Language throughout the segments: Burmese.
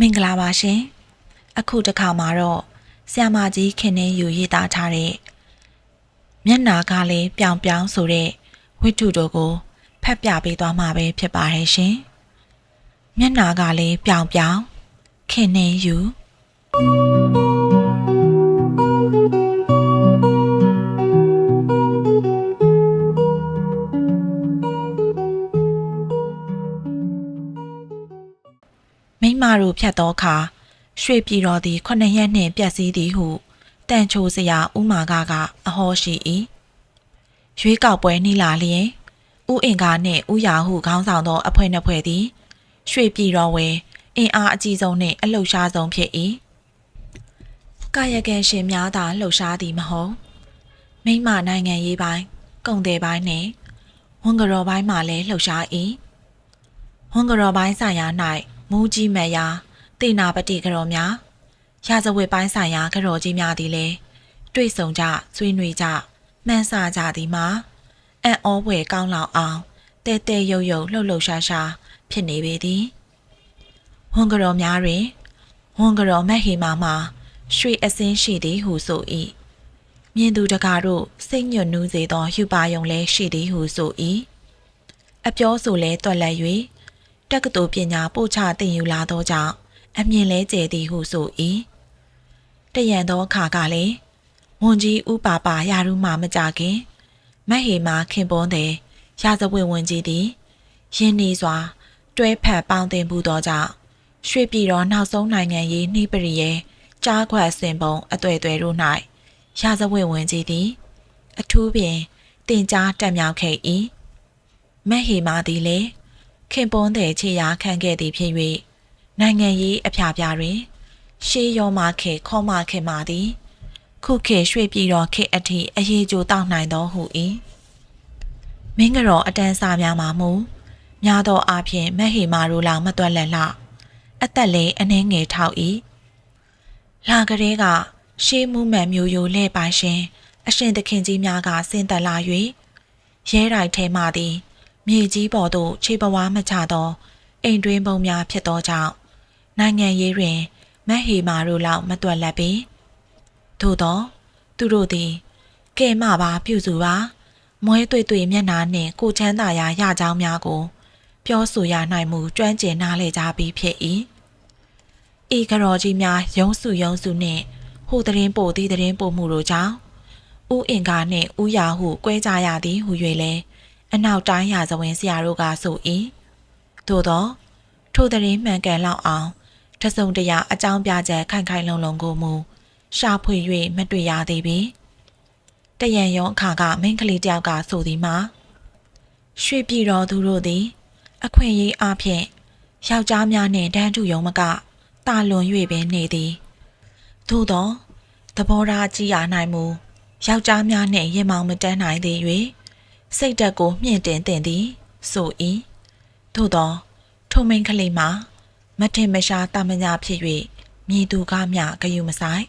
မင်္ဂလာပါရှင်အခုတစ်ခါမှာတော့ဆ iam မကြီးခင်နေယူရေးသားထားတဲ့မျက်နာကလေးပြောင်ပြောင်ဆိုတဲ့ဝိတ္ထုတို့ကိုဖတ်ပြပေးသွားမှာပဲဖြစ်ပါတယ်ရှင်မျက်နာကလေးပြောင်ပြောင်ခင်နေယူမိန်း မတို့ဖြတ်သောအခါရွှေပြည်တော်သည်ခုနှစ်ရက်နှင့်ပြည့်စည်သည်ဟုတန်ချိုစရာဥမာကကအဟောရှိ၏ရွေးကောက်ပွဲနှီးလာလျင်ဥအင်္ဂါနှင့်ဥယာဟုခေါင်းဆောင်သောအဖွဲ့နှစ်ဖွဲ့သည်ရွှေပြည်တော်ဝယ်အင်အားအကြီးဆုံးနှင့်အလှုပ်ရှားဆုံးဖြစ်၏ကာယကံရှင်များသာလှုပ်ရှားသည်မဟုတ်မိမနိုင်ငံရေးပိုင်းကုန်တယ်ပိုင်းနှင့်ဝန်ကတော်ပိုင်းမှလည်းလှုပ်ရှား၏ဝန်ကတော်ပိုင်းဆိုင်ရာ၌ မူးကြီးမယာတေနာပတိကတော်များရာဇဝတ်ပိုင်းဆိုင်ရာကတော်ကြီးများသည်လည်းတွေ့ဆုံကြဆွေးနွေးကြမှန်းဆကြသည်မှာအံ့ဩဖွယ်ကောင်းလောက်အောင်တဲတဲရုပ်ရုပ်လှုပ်လှုပ်ရှားရှားဖြစ်နေပေသည်ဝန်ကတော်များတွင်ဝန်ကတော်မက်ဟီမာမှာရွှေအစင်းရှိသည်ဟုဆို၏မြင်သူတကားတို့စိတ်ညွတ်နူးစေသောဟျူပါယုံလည်းရှိသည်ဟုဆို၏အပြောဆိုလဲတွက်လက်၍ တက္ကသိုလ်ပညာပို့ချတင်ယူလာသောကြောင့်အမြင်လဲကျဲသည်ဟုဆို၏တရံသောအခါကလည်းဝန်ကြီးဥပါပါရာထူးမှမကြခင်မဟေမာခင်ပွန်းသည်ရာဇဝတ်ဝန်ကြီးသည်ရင်းနှီးစွာ တွဲဖက်ပေါင်းတင်မှုသောကြောင့်ရွှေပြည်တော်နောက်ဆုံးနိုင်ငံရေးနှိပရိယေကြားခွက်စင်ပုံအသွဲ့သွဲတို့၌ရာဇဝတ်ဝန်ကြီးသည် အထူးပင်တင်ကြားတက်မြောက်ခဲ့၏မဟေမာသည်လည်း ခင်ပွန်းတဲ့ခြေရာခံခဲ့သည်ဖြစ်၍နိုင်ငံရေးအဖျားပြားတွင် ရှေးရောမခေခေါမခေမာသည် ခုခေရွှေပြည်တော်ခေအထိအရေးကြိုတောက်နိုင်သောဟု၏မင်းကတော်အတန်းစားများမှာမူများသောအားဖြင့်မဟေမာတို့လောက်မတွက်လက်လှအသက်လည်းအနှဲငယ်ထောက်၏လာကလေးကရှေးမှုမှန်မျိုးရိုးလဲပိုင်ရှင် အရှင်သခင်ကြီးများကဆင်းသက်လာ၍ရဲတိုက်ထဲမှသည် မြေကြီးပေါ်သို့ခြေပဝါးမချသောအိမ်တွင်းပုံများဖြစ်သောကြောင့်နိုင်ငံရေးတွင်မဟေမာတို့လောက်မတွက်လက်ပေထို့သောသူတို့သည်ကဲမပါပြုစုပါမွဲတွေ့တွေ့မျက်နာနှင့်ကိုချမ်းသာရာရကြောင်းများကို ပြောဆိုရနိုင်မှုကျွမ်းကျင်နားလည်ကြပြီးဖြစ်၏ဤကတော်ကြီးများရုံးစုရုံးစုနှင့်ဟိုတရင်ပို့သည်တရင်ပို့မှုတို့ကြောင့်ဥအင်္ဂါနှင့်ဥယာဟုကွဲကြရသည်ဟု၍လည်း အနောက်တိုင်းရာဇဝင်ဆရာတို့ကဆို၏သို့သော ထိုတရင်မှန်ကန်လောက်အောင်တစုံတရာအကြောင်းပြချက်ခိုင်ခိုင်လုံလုံကိုမူရှာဖွေ၍မတွေ့ရသေးပေတရံရုံအခါကမိန်းကလေးတယောက်ကဆိုသည်မှာရွှေပြည်တော်သူတို့သည် အခွင့်အရေးအဖြစ်ယောက်ျားများနှင့်တန်းတူရုံမကတာလွန်၍ပင်နေသည်သို့သောသဘောထားကြည်ရနိုင်မူယောက်ျားများနှင့်ရင်မောင်မတန်းနိုင်သေး၍ စိတ်ဓာတ်ကိုမြင့်တင်တင်သည် ဆို၏သို့သောထိုမိန်ကလေးမှာမထင်မရှားတာမညာဖြစ်၍မြည်သူကမျှဂယုမဆိုင်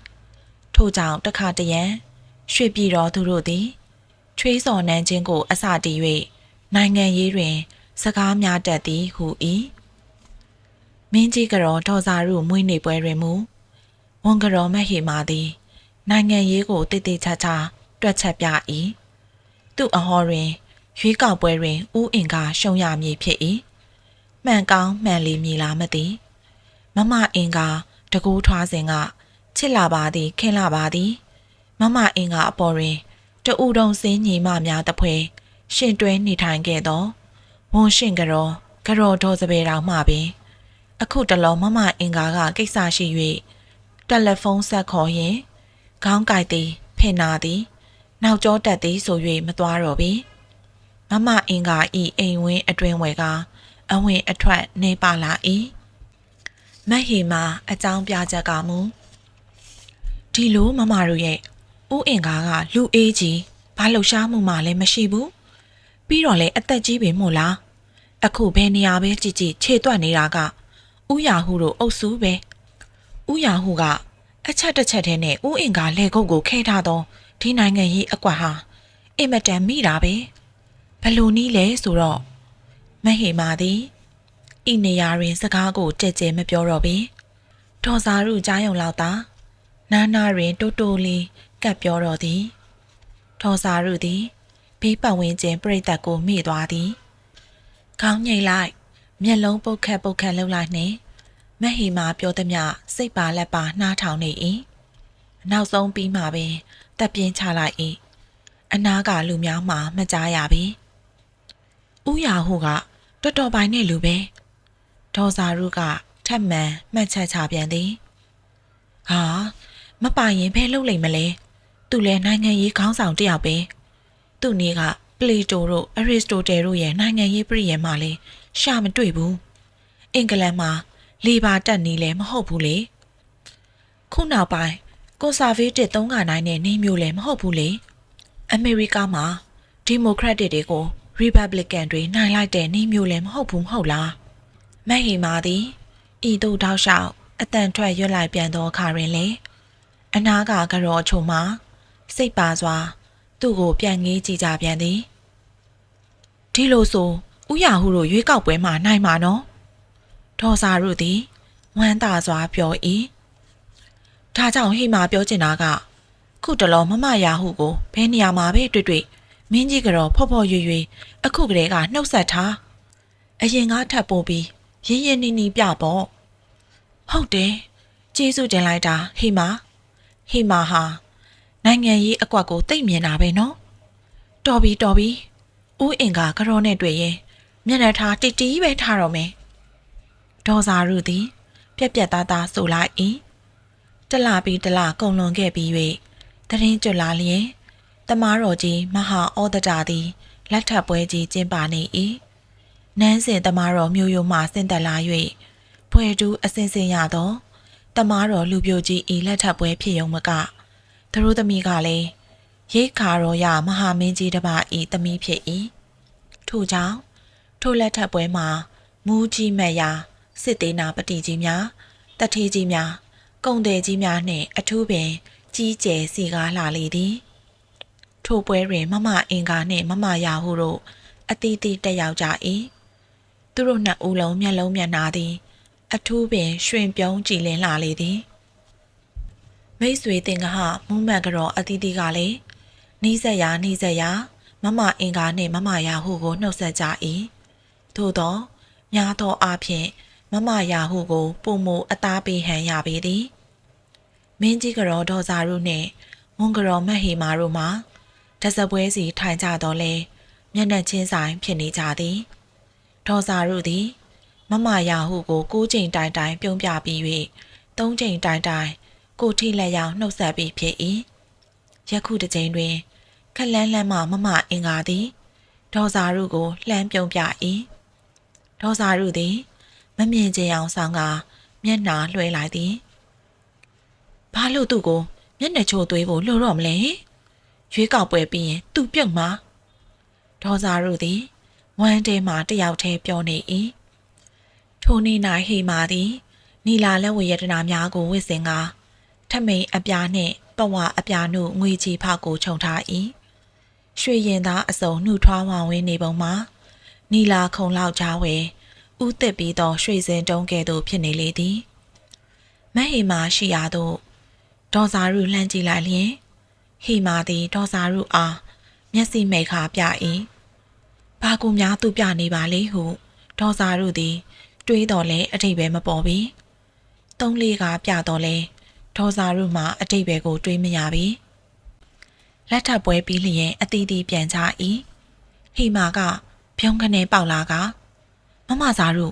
ထို့ကြောင့်တခါတရံရွှေပြည်တော်သူတို့သည်ချွေးစော်နှမ်းခြင်းကို အစတည်၍နိုင်ငံရေးတွင် စကားများတတ်သည်ဟု၏မင်းကြီးကတော်ဒေါ်စာရုမွေးနေပွဲတွင်မူဝန်ကတော်မဟေမာသည် နိုင်ငံရေးကိုတိတ်တိတ်ချာချာတွက်ချက်ပြ၏ သူ့အဟောတွင်ရွေးကောက်ပွဲတွင်ဥအင်ကရှုံရမည်ဖြစ်၏မှန်ကောင်းမှန်လီမည်လားမသိမမအင်ကတကူထွားစဉ်ကချစ်လာပါသည်ခင်လာပါသည် မမအင်ကအပေါ်တွင်တူတုံစင်းညီမများတဖွဲရှင်တွဲနေထိုင်ခဲ့သောဝန်ရှင်ကတော်ကတော်တော်စပယ်တော်မှပင် အခုတလုံးမမအင်ကာကကိစ္စရှိ၍တယ်လီဖုန်းဆက်ခေါ်ရင်ခေါင်းကိုက်သည်ဖင်နာသည် နောက်ကျောတက်သည်ဆို၍မသွားတော့ပြီမမအင်ကာဤအိမ်ဝင်းအတွင်ဝယ်ကအဝင်အထွက်နေပါလာ၏မဟီမာအကြောင်းပြချက်ကမူဒီလိုမမတို့ရဲ့ဥအင်ကားကလူအေးကြီးဘာလှူရှားမှုမှလည်းမရှိဘူးပြီးတော့လေအသက်ကြီးပြီမို့လားအခုဘယ်နေရာပဲကြည်ကြည်ခြေတွက်နေတာကဥယာဟုတို့အုပ်စုပဲဥယာဟုကအချက်တစ်ချက်တည်းနဲ့ဥအင်ကာလေကုတ်ကိုခဲထားတော့ ဒီနိုင်ငံရေးအကွက်ဟာအင်မတန်မိတာပဲဘလို့နီးလဲဆိုတော့မဟေမာသည်ဤနေရာတွင်စကားကိုကြဲ့ကြဲမပြောတော့ပေဒေါ်စာရုကြားယုံလောက်သာနာနာတွင်တိုးတိုးလေးကပ်ပြောတော်သည်ဒေါ်စာရုသည်ဘေးပတ်ဝန်းကျင်ပြိတ္တကိုမိသွားသည်ခေါင်းငိတ်လိုက်မျက်လုံးပုတ်ခတ်ပုတ်ခတ်လှုပ်လိုက်နှင့်မဟီမာပြောသည်မြစိတ်ပါလက်ပါနှားထောင်နေ၏ နောက်ဆုံးပြီးမှပင်တက်ပြင်းချလိုက်၏အနာကလူများမှမကြားရပြီဥယာဟုကတော်တော်ပိုင်နဲ့လူပဲဒေါ်စာရုကထက်မှန်မှတ်ချက်ချပြန်သည်ဟာမပိုင်ရင်ဘယ်လုပ်လိမ့်မလဲသူလည်းနိုင်ငံရေးခေါင်းဆောင်တစ်ယောက်ပဲသူ့နေကပလေတိုတို့အရစ်စတိုတယ်တို့ရဲ့နိုင်ငံရေးပြည်ရမှာလေရှာမတွေ့ဘူးအင်္ဂလန်မှာလေဘာတက်နေလဲမဟုတ်ဘူးလေခုနောက်ပိုင်း ကွန်ဆာဗေးတစ်သုံးကနိုင်တဲ့နေမျိုးလည်းမဟုတ်ဘူးလေအမေရိကမှာဒီမိုကရက်တစ်တွေကိုရီပတ်ဘလစ်ကန်တွေနိုင်လိုက်တဲ့နေမျိုးလည်းမဟုတ်ဘူးမဟုတ်လားမဟီမာသည်ဤသို့တောက်လျှောက်အတန်ထွက်ရွတ်လိုက်ပြန်သောအခါတွင်လေအနာကကရောချုံမှာစိတ်ပါစွာ သူ့ကိုပြန်ငေးကြည့်ကြပြန်သည်ဒီလိုဆိုဥရဟုတို့ရွေးကောက်ပွဲမှာနိုင်မှာနော်ဒေါ်စာရုသည်ဝမ်းသာစွာပြော၏ ဒါကြောင့်ဟိမာပြောချင်တာကခုတလောမမရာဟုကိုဘယ်နေရာမှာပဲတွေ့တွေ့မင်းကြီးကတော့ဖော့ဖော့ရွရွအခုကလေးကနှုတ်ဆက်ထားအရင်ကထပ်ပို့ပြီးရင်းရင်းနီးနီးပြပေါ့ဟုတ်တယ်ကျေးဇူးတင်လိုက်တာဟိမာဟိမာဟာနိုင်ငံရေးအကွက်ကိုသိမ့်မြင်တာပဲနော်တော်ပြီတော်ပြီဦးအင်ကကရောနဲ့တွေ့ရင်မျက်နှာထားတိတီးပဲထားတော့မယ်ဒေါ်စာရုသည် ပြက်ပြက်သားသားဆိုလိုက်၏ တလပြီးတလကုံလွန်ခဲ့ပြီး၍တရင်ကျွလာလျင်တမားတော်ကြီးမဟာဩဒတာသည်လက်ထပ်ပွဲကြီးကျင်းပနေ၏နန်းစင်တမားတော်မျိုးရိုးမှဆင်းသက်လာ၍ဖွဲတူးအစင်စင်ရသောတမားတော်လူပြိုကြီးဤလက်ထပ်ပွဲဖြစ်ယုံမကသူတို့သမီးကလည်းရိတ်ခါတော်ရမဟာမင်းကြီးတစ်ပါးဤသမီးဖြစ်၏ထို့ကြောင့်ထိုလက်ထပ်ပွဲမှာမူးကြီးမက်ရာစစ်သေးနာပတိကြီးများတထေးကြီးများ ကုံတယ်ကြီးများနှင့်အထူးပင်ကြီးကျယ်စီကားလာလေသည် ထိုပွဲတွင် မမအင်္ဂါနှင့်မမရာဟုတို့အတီးတီးတက်ရောက်ကြ၏သူတို့နှစ်ဦးလုံးမျက်လုံးမျက်နှာသည် အထူးပင်ရွှင်ပြုံးကြည်လင်းလာလေသည်မိတ်ဆွေတင်ကဟမူးမန်ကြောအတီးတီးကလည်းနီးစက်ရာနီးစက်ရာမမအင်္ဂါနှင့်မမရာဟုကိုနှုတ်ဆက်ကြ၏သို့သောများသောအားဖြင့် မမရာဟုကိုပုံမအသားပေးဟန်ရပေသည်မင်းကြီးကတော်ဒေါ်စာရုနှင့်မွန်ကတော်မတ်ဟီမာတို့မှာတစပွဲစီထိုင်ကြတော့လဲမျက်နှာချင်းဆိုင်ဖြစ်နေကြသည်ဒေါ်စာရုသည်မမရာဟုကို၉ချိန်တိုင်တိုင်ပြုံးပြပြီး၍၃ချိန်တိုင်တိုင်ကိုထိလက်ရောက်နှုတ်ဆက်ပြီးဖြစ်၏ယခုတစ်ချိန်တွင်ခလန်းလန်းမှမမအင်္ဂါသည်ဒေါ်စာရုကိုလှမ်းပြုံးပြ၏ဒေါ်စာရုသည် မမြင်ချင်အောင်ဆောင်ကမျက်နှာလွှဲလိုက်သည်ဘာလို့သူ့ကိုမျက်နှာချိုးသွေးဖို့လှုပ်တော့မလဲရွေးကောက်ပွဲပြီးရင်သူပြုတ်မှာဒေါ်စာရုသည်ဝမ်းတဲမှတယောက်တည်းပြောနေ၏ထိုနေ့၌ဟေမာသည်နီလာလက်ဝဲရတနာများကိုဝစ်စင်ကထမိန်အပြားနှင့်ပဝအပြားနှုတ်ငွေချီဖောက်ကိုခြုံထား၏ရွှေရင်သားအစုံနှုတ်ထွားဝဝင်းနေပုံမှာနီလာခုံလောက်ချဝဲ ဥသက်ပြီးသောရွှေစင်တုံးကဲ့သို့ဖြစ်နေလေသည်မဟေမာရှိရာသို့ဒေါ်စာရုလှမ်းကြည့်လိုက်လျင်ဟေမာသည်ဒေါ်စာရုအားမျက်စိမိတ်ခါပြ၏ဘာကူများသူပြနေပါလေဟုဒေါ်စာရုသည် တွေးတော်လဲအထိပ်ပဲမပေါ်ပြီသုံးလေးကပြတော်လဲဒေါ်စာရုမှအတိတ်ပဲကို တွေးမရပြီလက်ထပ်ပွဲပြီးလျင်အတီးတီးပြန်ကြ၏ဟိမာကဖြုံးခနဲပေါက်လာက မမစာရု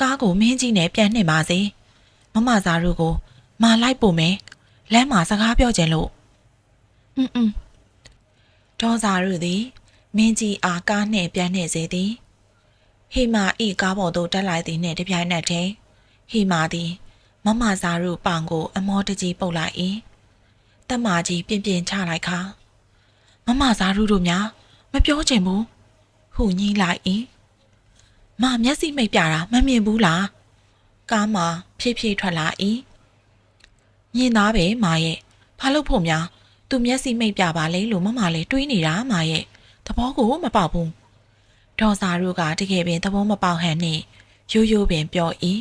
ကားကိုမင်းကြီးနဲ့ပြန်နှင်ပါစေမမစာရုကိုမာလိုက်ပို့မယ်လမ်းမှာစကားပြောခြင်းလို့အင်းအင်းဒေါ်စာရုသည်မင်းကြီးအားကားနှင့်ပြန်နှင်စေသည်ဟေမာဤကားပေါ်သို့တက်လိုက်သည်နှင့်တပြိုင်နက်တည်းဟေမာသည် မမစာရုပောင်ကို အမောတကြီးပုတ်လိုက်၏တမကြီးပြင်းပြင်းချလိုက်ခါမမစာရုတို့များ မပြောချင်ဘူးဟုညှိလိုက်၏ မမျက်စိမိတ်ပြတာမမြင်ဘူးလားကားမှာဖြည်းဖြည်းထွက်လာ၏ညင်သားပဲမာရဲ့ဘာလို့ဖို့များသူမျက်စိမိတ်ပြပါလေလို့မမလေးတွေးနေတာမာရဲ့သဘောကိုမပေါက်ဘူးဒေါ်စာတို့ကတကယ်ပင်သဘောမပေါက်ဟန်နဲ့ရိုးရိုးပင်ပြော၏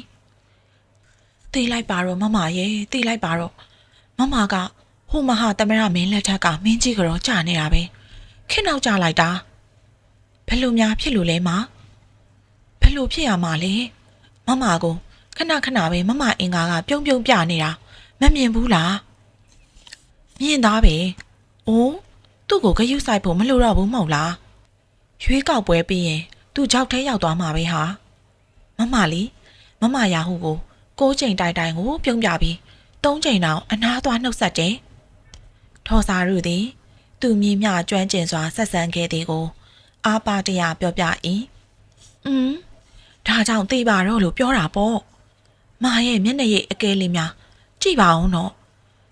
တေးလိုက်ပါတော့မမရဲ့တေးလိုက်ပါတော့မမကဟိုမဟာတမရမင်းလက်ထက်ကမင်းကြီးကတော့ကြာနေတာပဲခင်းနောက်ကြလိုက်တာဘယ်လိုများဖြစ်လို့လဲမဘ ယ်လိုဖြစ်ရမှာလဲမမကိုခဏခဏပဲမမအင်္ကာကပြုံးပြုံးပြနေတာမမြင်ဘူးလားမြင်သားပဲအိုးသူ့ကိုဂယုဆိုင်ဖို့မလိုတော့ဘူးမဟုတ်လားရွေးကောက်ပွဲပြီးရင်သူ့ကြောက်ထဲရောက်သွားမှာပဲဟာမမလီမမရာဟုကိုကိုးချိန်တိုက်တိုင်းကိုပြုံးပြပြီးသုံးချိန်တောင်အနားသွားနှုတ်ဆက်တယ်ထော်စာရုသည် သူမြင်မြကျွမ်းကျင်စွာဆက်ဆံခဲ့သည်ကို အာပါတရပြောပြ၏อืม ဒါကြောင့်သိပါတော့လို့ပြောတာပေါ့မာရဲ့မျက်နှာရည်အကဲလေးများကြည့်ပါအောင်တော့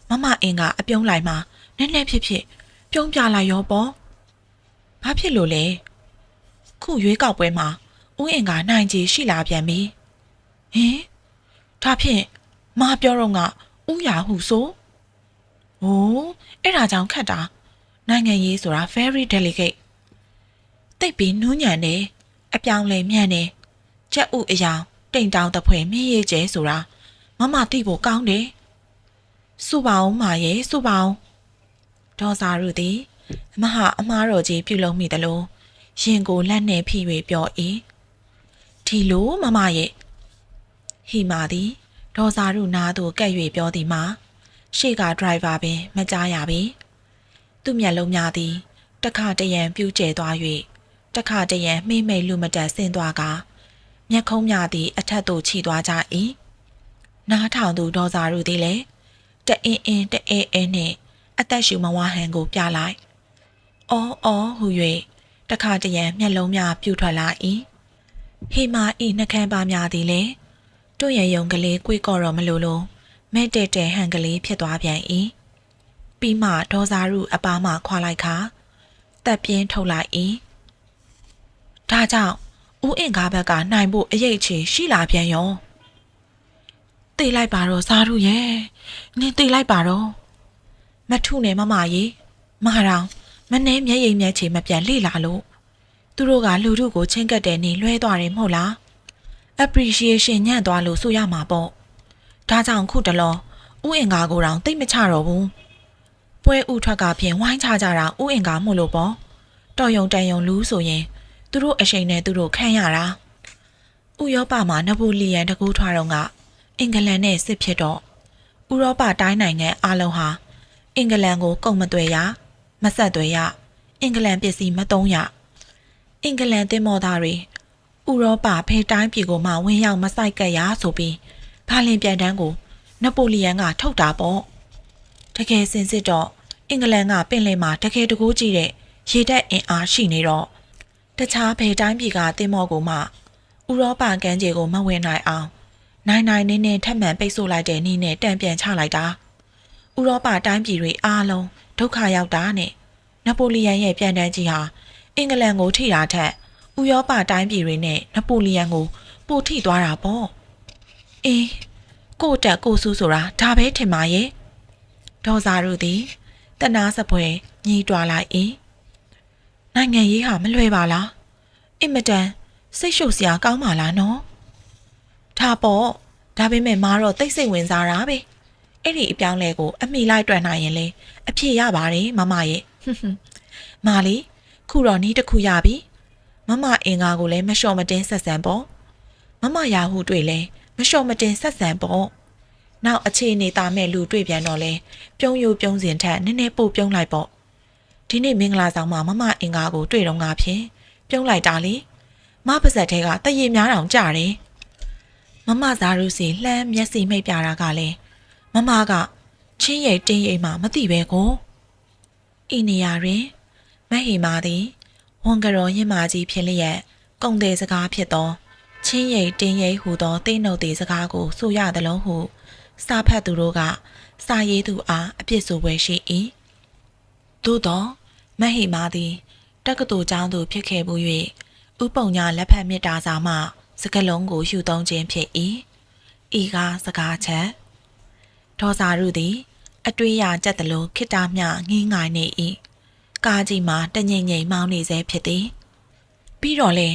မမအင်ကအပြုံးလိုက်မှာနည်းနည်းဖြစ်ဖြစ်ပြုံးပြလိုက်ရောပေါ့ဘာဖြစ်လို့လဲခုရွေးကောက်ပွဲမှာဦးအင်ကနိုင်ကြီးရှိလာပြန်ပြီဟင်ဒါဖြင့်မပြောတော့ကဥရာဟုဆို။အိုးအဲ့ဒါကြောင့်ခတ်တာနိုင်ငံရေးဆိုတာ very delicate တိတ်ပြီးနူးညံ့တယ်အပြောင်းလဲမြန့်တယ် ချက်ဥအယောင်တိမ်တောင်တဖွဲမြင့်ရကျဲဆိုတာမမသိဖို့ကောင်းတယ်။စုပါအောင်မရဲ့စုပါအောင်ဒေါ်စာရုသည်မဟာအမားတော်ကြီးပြုလုပ်မိသလိုရင်ကိုလက်နဲ့ဖိ၍ပြော၏ဒီလိုမမရဲ့ဟီမာသည်ဒေါ်စာရုနားသို့ကပ်၍ပြောသည်မှာရှေ့ကဒရိုင်ဘာပင် မကြားရပေသူ့မျက်လုံးများသည် တခါတရံပြူးကျဲသွား၍တခါတရံမှိမ့်မိတ်လူမတက်ဆင်းသွားက မျက်ခုံးများသည်အထက်သို့ခြိသွားကြ၏နားထောင်သူဒေါ်စာရုသည်လည်းတအင်းအင်းတအဲအဲနှင့်အသက်ရှူမဝဟန်ကိုပြလိုက်အော်အော်ဟူ၍တခါတရံမျက်လုံးများပြူထွက်လာ၏ဟေမာဤနှကန်းပါများသည်လည်းတို့ရယုံကလေးကွေးကော့တော့မလို့လို့မဲ့တဲ့တဲ့ဟန်ကလေးဖြစ်သွားပြန်၏ပြီးမှဒေါ်စာရုအပားမှခွာလိုက်ခါတက်ပြင်းထုတ်လိုက်၏ဒါကြောင့် ဦးအင်ကားဘက်ကနိုင်ဖို့အရေးချေရှိလာပြန်ရောတေးလိုက်ပါတော့စာရုရဲ့နင်တေးလိုက်ပါတော့မထုနဲ့မမကြီးမဟာမနှဲမျက်ရည်မျက်ချေမပြန်လေလာလို့သူတို့ကလူတို့ကိုချင်းကပ်တဲ့နေလွှဲသွားတယ်မဟုတ်လား appreciation ညံ့သွားလို့ဆိုရမှာပေါ့ဒါကြောင့်ခုတလောဥအင်္ကာကိုတောင်တိတ်မချတော့ဘူးပွဲဥထွက်ကဖြင့်ဝိုင်းချကြတာဥအင်္ကာမို့လို့ပေါ့တော်ယုံတန်ယုံလူဆိုရင် သူတို့အရှိန်နဲ့သူတို့ခန့်ရတာဥရောပမှာနပိုလီယန်တကူထွားတော့ကအင်္ဂလန်နဲ့စစ်ဖြစ်တော့ဥရောပတိုင်းနိုင်ငံအလုံးဟာအင်္ဂလန်ကိုကုန်မသွဲရမဆက်သွဲရအင်္ဂလန်ပစ္စည်းမသုံးရအင်္ဂလန်တင်မော်သားတွေဥရောပဖဲတိုင်းပြည်ကိုမှဝင်ရောက်မဆိုင်ကပ်ရဆိုပြီးဘာလင်ပြန်တန်းကိုနပိုလီယန်ကထုတ်တာပေါ့တကယ်စင်စစ်တော့အင်္ဂလန်ကပင်လယ်မှာတကယ်တကူးကြည့်တဲ့ရေတပ်အင်အားရှိနေတော့ တခြားဖဲတိုင်းပြည်ကတင်မော်ကိုမှဥရောပကမ်းခြေကိုမဝင်နိုင်အောင်နိုင်နိုင်နေနေထပ်မံပိတ်ဆို့လိုက်တဲ့နည်းနဲ့တံပြန်ချလိုက်တာဥရောပတိုင်းပြည်တွေအားလုံးဒုက္ခရောက်တာနဲ့နပိုလီယန်ရဲ့ပြန်တန်းကြီးဟာအင်္ဂလန်ကိုထိတာထက်ဥရောပတိုင်းပြည်တွေနဲ့နပိုလီယန်ကိုပိုထိသွားတာပေါ့အေးကိုတက်ကိုဆူဆိုတာဒါပဲထင်ပါရဲ့ဒေါ်စာတို့သည်တနာစပွဲညီးတွာလိုက်၏ နိုင်ငံရေးဟာမလွယ်ပါလားအင်မတန်စိတ်ရှုပ်စရာကောင်းပါလားနော်ဒါပေါ့ဒါပေမဲ့မားတော့တိတ်ဆိတ်ဝင်စားတာပဲအဲ့ဒီအပြောင်းလဲကို အမိလိုက်တွက်နိုင်ရင်လေအဖြစ်ရပါတယ်မမရဲ့မာလီခုတော့နီးတစ်ခုရပြီမမအင်္ဂါကိုလည်းမလျှော်မတင်းဆက်ဆံပေါ့မမရာဟုတွေ့လဲမလျှော်မတင်ဆက်ဆံပေါ့နောက်အခြေအနေသားမဲ့လူတွေ့ပြန်တော့လဲပြုံးယိုပြုံးစင်ထက်နည်းနည်းပို့ပြုံးလိုက်ပေါ့ ဒီနေ့မင်္ဂလာဆောင်မှာမမအင်္ဂါကိုတွေ့တော့ငါဖြင့်ပြုံးလိုက်တာလေမပါဇက်ထဲကတရေများတောင်ကြတယ်မမဇာရုစီလှမ်းမျက်စိမိတ်ပြတာကလည်းမမကချင်းရိတ်တင်းရိတ်မှမသိပဲကိုဤနေရာတွင်မဟီမာသည်ဝန်ကရောရင်မာကြီးဖြစ်လျက်ကုံတဲ့စကားဖြစ်သောချင်းရိတ်တင်းရိတ်ဟူသောတိတ်နှုတ်သေးစကားကိုဆိုရသလုံးဟုစာဖတ်သူတို့ကစာရေးသူအားအပြစ်ဆိုပွဲရှိ၏သို့သော မဟိမာသည်တက္ကသိုလ်ကျောင်းသို့ဖြစ်ခဲ့မှု၍ဥပုံညာလက်ဖက်မြစ်တာစာမှ စကလုံးကိုယူသုံးခြင်းဖြစ်၏ဤကားစကားချက်ဒေါ်စာရုသည် အတွေ့ရကြက်တလို့ခိတ္တမြငင်းငိုင်းနေ၏ကားကြီးမှာတငိမ့်ငိမ့်မောင်းနေစေဖြစ်သည် ပြီးတော့လေ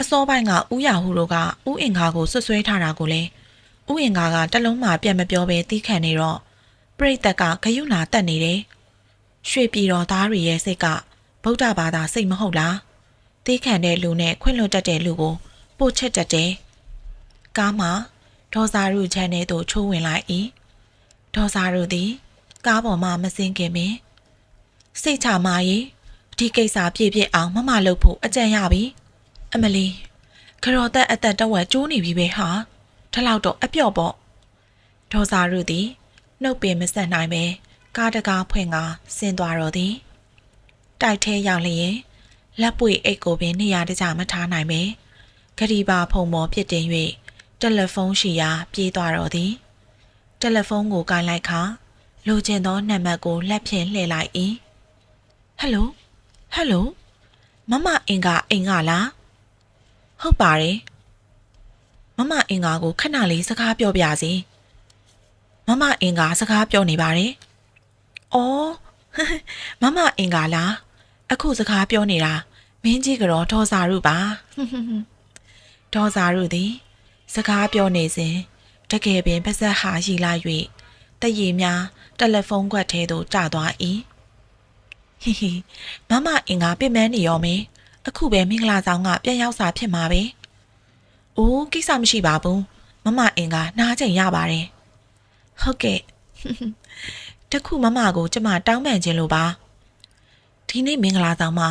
အစောပိုင်းကဥရဟုတို့ကဥအင်္ဂါကိုဆွဆွဲထားတာကိုလည်းဥယင်ကာကတလုံးမှပြန်မပြောဘဲတီးခံနေတော့ပြိတ္တကဂယုနာတက်နေတယ် ရွှေပြည်တော်သားတွေရဲ့စိတ်ကဗုဒ္ဓဘာသာစိတ်မဟုတ်လားတီးခံတဲ့လူနဲ့ခွင့်လွှတ်တတ်တဲ့လူကိုပို့ချက်တတ်တယ်ကားမှာဒေါ်စာရုချန်ထဲသို့ချိုးဝင်လိုက်၏ဒေါ်စာရုသည် ကားပေါ်မှမစင်းခင်ပင်စိတ်ချမာရေးဒီကိစ္စပြည့်ပြည့်အောင်မမလုပ်ဖို့အကြံရပြီအမလီခရော်သက်အသက်တဝက်ကျိုးနေပြီပဲဟာထလောက်တော့အပြော့ပေါ့ဒေါ်စာရုသည်နှုတ်ပင်မဆက်နိုင်ပဲ ကားတကားဖွင့်ကဆင်းသွားတော့သည်တိုက်ထဲရောက်လျင်လက်ပွေအိတ်ကိုပင်နေရာတကျမထားနိုင်ပဲဂရီပါဖုံမော်ပြစ်တင်၍တယ်လီဖုန်းရှိရာပြေးသွားတော့သည်တယ်လီဖုန်းကိုကိုင်လိုက်ခါလိုချင်သောနံပါတ်ကိုလက်ဖြင့်လှည့်လိုက်၏ဟယ်လိုဟယ်လိုမမအင်္ဂါအင်္ဂါလားဟုတ်ပါတယ်မမအင်္ဂါကိုခဏလေးစကားပြောပြစီမမအင်္ဂါစကားပြောနေပါတယ် အော်မမအင်္ဂါလားအခုစကားပြောနေတာမင်းကြီးကတော့ဒေါ်စာရုပါဒေါ်စာရုသည် စကားပြောနေစဉ်တကယ်ပင်ပါဇက်ဟာရှိလာ၍တရေများတယ်လီဖုန်းကွက်ထဲသို့ကျသွား၏ဟီဟီမမအင်္ဂါပြင်မနေရောမင်းအခုပဲမင်္ဂလာဆောင်ကပြန်ရောက်စာဖြစ်မှာပဲ။အိုးကိစ္စမရှိပါဘူး။မမအင်္ဂါနားချိန်ရပါတယ်။ဟုတ်ကဲ့။ တခုမမကိုကျမတောင်းပန်ခြင်းလို့ပါ။ဒီနေ့မင်္ဂလာဆောင်မှာ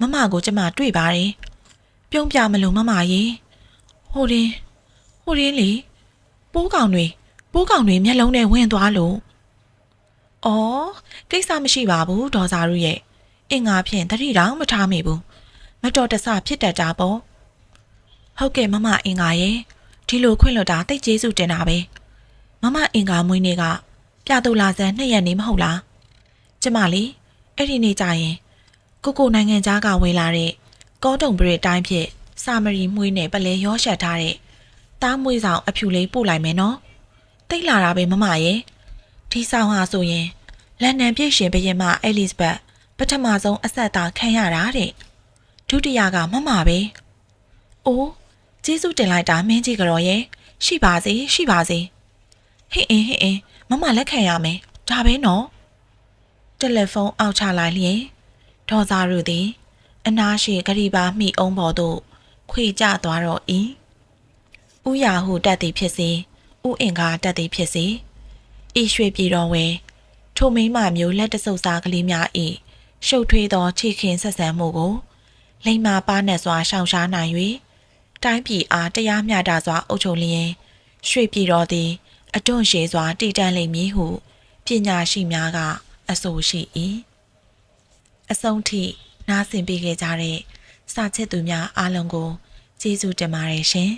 မမကိုကျမတွေ့ပါတယ်။ပြုံးပြမလို့မမရေ။ဟိုရင်ဟိုရင်လေပိုးကောင်တွေပိုးကောင်တွေမျက်လုံးနဲ့ဝင်သွားလို့။အော်ကိစ္စမရှိပါဘူးဒေါ်စာရုရဲ့အင်္ဂါဖြင့်တတိတောင်မထားမိဘူးမတော်တဆဖြစ်တတ်တာပေါ့ဟုတ်ကဲ့မမအင်္ဂါရဲ့ဒီလိုခွင့်လွတ်တာတိတ်ကျေးဇူးတင်တာပဲမမအင်္ဂါမွေးနေ့က ပြတူလာစံနှစ်ရက်နေမဟုတ်လားကျမလေးအဲ့ဒီနေ့ကျရင်ကိုကိုနိုင်ငံသားကဝင်လာတဲ့ကောတုံပရစ်တိုင်းဖြစ်စာမရီမွေးနဲ့ပလဲရောရှက်ထားတဲ့တားမွေးဆောင်အဖြူလေးပို့လိုက်မယ်နော်တိတ်လာတာပဲမမရဲ့ဒီဆောင်ဟာဆိုရင်လန်ဒန်ပြည်ရှင်ဘရင်မအဲလစ်ဘတ်ပထမဆုံးအဆက်အသားခံရတာတဲ့ဒုတိယကမမပဲ။အိုးကျေးဇူးတင်လိုက်တာမင်းကြီးကြော်ရဲ့ရှိပါစေရှိပါစေ။ဟင်းအင်းဟင်းအင်း မမလက်ခံရမယ်။ဒါပဲနော်။တယ်လီဖုန်းအောက်ချလိုက်လျင်ဒေါ်စာရုသည် အနာရှိဂရီပါမိအောင်ပေါ်သို့ခွေကျသွားတော့၏။ဥယာဟုတက်သည်ဖြစ်စေဥအင်္ဂါတက်သည်ဖြစ်စေဤရွှေပြည်တော်ဝဲထိုမိမမျိုးလက်တဆုပ်စားကလေးများ၏ရှုပ်ထွေးသောချီခင်ဆက်ဆံမှုကို လိမ္မာပါနဲ့စွာရှောင်ရှားနိုင်၍တိုင်းပြည်အားတရားမျှတစွာအုပ်ချုပ်လျင်ရွှေပြည်တော်သည် အတွန့်ရှည်စွာတည်တံ့လိမ့်မည်ဟုပညာရှိများကအဆိုရှိ၏အဆုံးထိနားဆင်ပေးခဲ့ကြတဲ့စာချစ်သူများအားလုံးကိုကျေးဇူးတင်ပါတယ်ရှင်